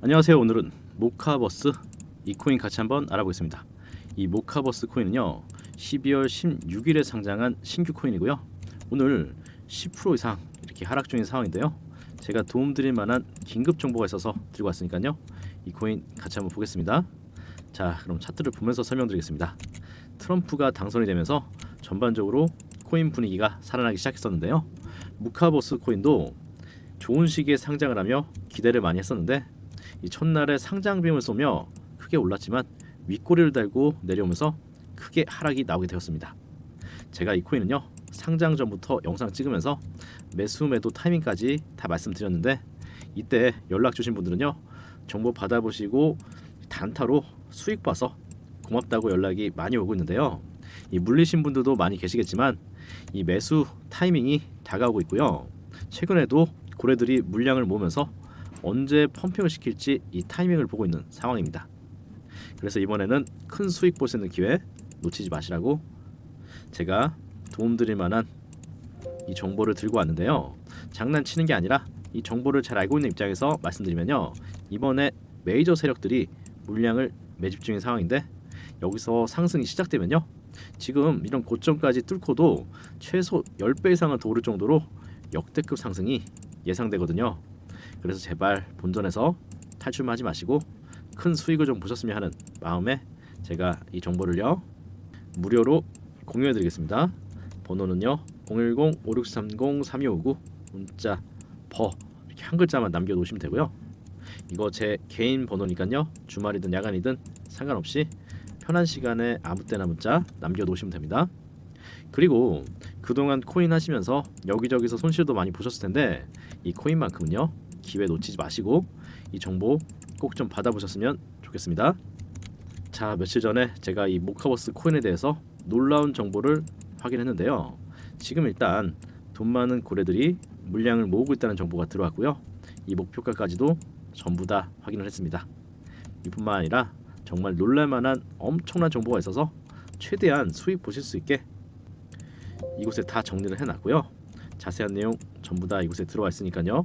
안녕하세요. 오늘은 모카버스 이 코인 같이 한번 알아보겠습니다. 이 모카버스 코인은요. 12월 16일에 상장한 신규 코인이고요. 오늘 10% 이상 이렇게 하락 중인 상황인데요. 제가 도움드릴 만한 긴급 정보가 있어서 들고 왔으니까요. 이 코인 같이 한번 보겠습니다. 자, 그럼 차트를 보면서 설명드리겠습니다. 트럼프가 당선이 되면서 전반적으로 코인 분위기가 살아나기 시작했었는데요. 무카버스 코인도 좋은 시기에 상장을 하며 기대를 많이 했었는데 이 첫날에 상장빔을 쏘며 크게 올랐지만 윗꼬리를 달고 내려오면서 크게 하락이 나오게 되었습니다. 제가 이 코인은요 상장 전부터 영상 찍으면서 매수 매도 타이밍까지 다 말씀드렸는데 이때 연락 주신 분들은요 정보 받아보시고 단타로 수익 봐서 고맙다고 연락이 많이 오고 있는데요. 이 물리신 분들도 많이 계시겠지만 이 매수 타이밍이 다가오고 있고요. 최근에도 고래들이 물량을 모으면서 언제 펌핑을 시킬지 이 타이밍을 보고 있는 상황입니다. 그래서 이번에는 큰 수익 있는 기회 놓치지 마시라고 제가 도움드릴 만한 이 정보를 들고 왔는데요. 장난치는 게 아니라 이 정보를 잘 알고 있는 입장에서 말씀드리면요. 이번에 메이저 세력들이 물량을 매집 중인 상황인데 여기서 상승이 시작되면요. 지금 이런 고점까지 뚫고도 최소 10배 이상은 더 오를 정도로 역대급 상승이 예상되거든요. 그래서 제발 본전에서 탈출하지 마시고 큰 수익을 좀 보셨으면 하는 마음에 제가 이 정보를요 무료로 공유해 드리겠습니다. 번호는요 010-5630-3259 문자 버 이렇게 한 글자만 남겨 놓으시면 되고요. 이거 제 개인 번호니까요 주말이든 야간이든 상관없이 편한 시간에 아무 때나 문자 남겨 놓으시면 됩니다. 그리고 그동안 코인 하시면서 여기저기서 손실도 많이 보셨을 텐데 이 코인만큼은요 기회 놓치지 마시고 이 정보 꼭 좀 받아보셨으면 좋겠습니다. 자 며칠 전에 제가 이 모카버스 코인에 대해서 놀라운 정보를 확인했는데요. 지금 일단 돈 많은 고래들이 물량을 모으고 있다는 정보가 들어왔고요. 이 목표가까지도 전부 다 확인을 했습니다. 이뿐만 아니라 정말 놀랄만한 엄청난 정보가 있어서 최대한 수익 보실 수 있게 이곳에 다 정리를 해놨고요. 자세한 내용 전부 다 이곳에 들어와 있으니까요.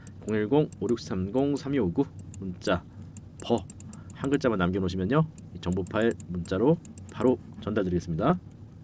010-5630-3259 문자 버 한 글자만 남겨놓으시면요. 이 정보 파일 문자로 바로 전달드리겠습니다.